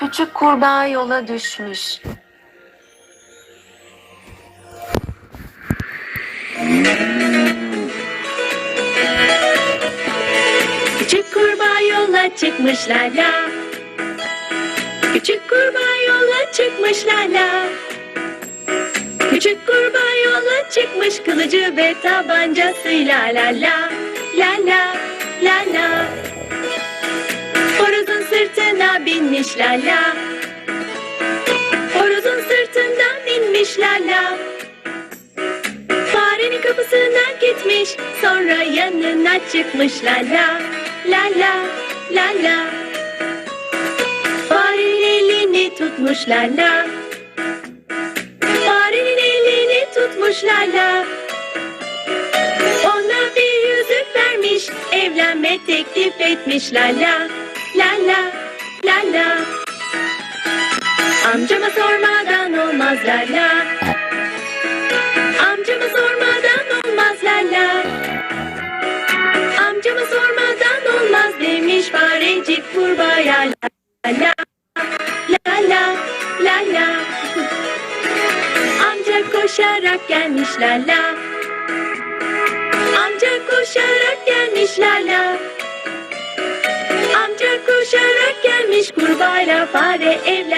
Küçük kurbağa yola düşmüş. Küçük kurbağa yola çıkmış la la. Küçük kurbağa yola çıkmış la la. Küçük kurbağa yola çıkmış kılıcı ve tabancasıyla la la. La la la la. Binmiş la la. Horozun sırtından binmiş la la. Farenin kapısına gitmiş sonra yanına çıkmış la la. La la la la. Farenin elini tutmuş la la. Farenin elini tutmuş la la. Ona bir yüzük vermiş evlenme teklif etmiş la Amcama sormadan olmaz la la Amcama sormadan olmaz la la Amcama sormadan olmaz demiş farecik kurbağaya la la la la Amca koşarak gelmiş la la Amca koşarak gelmiş la la Amca koşarak gelmiş kurbağayla fare evlenmiş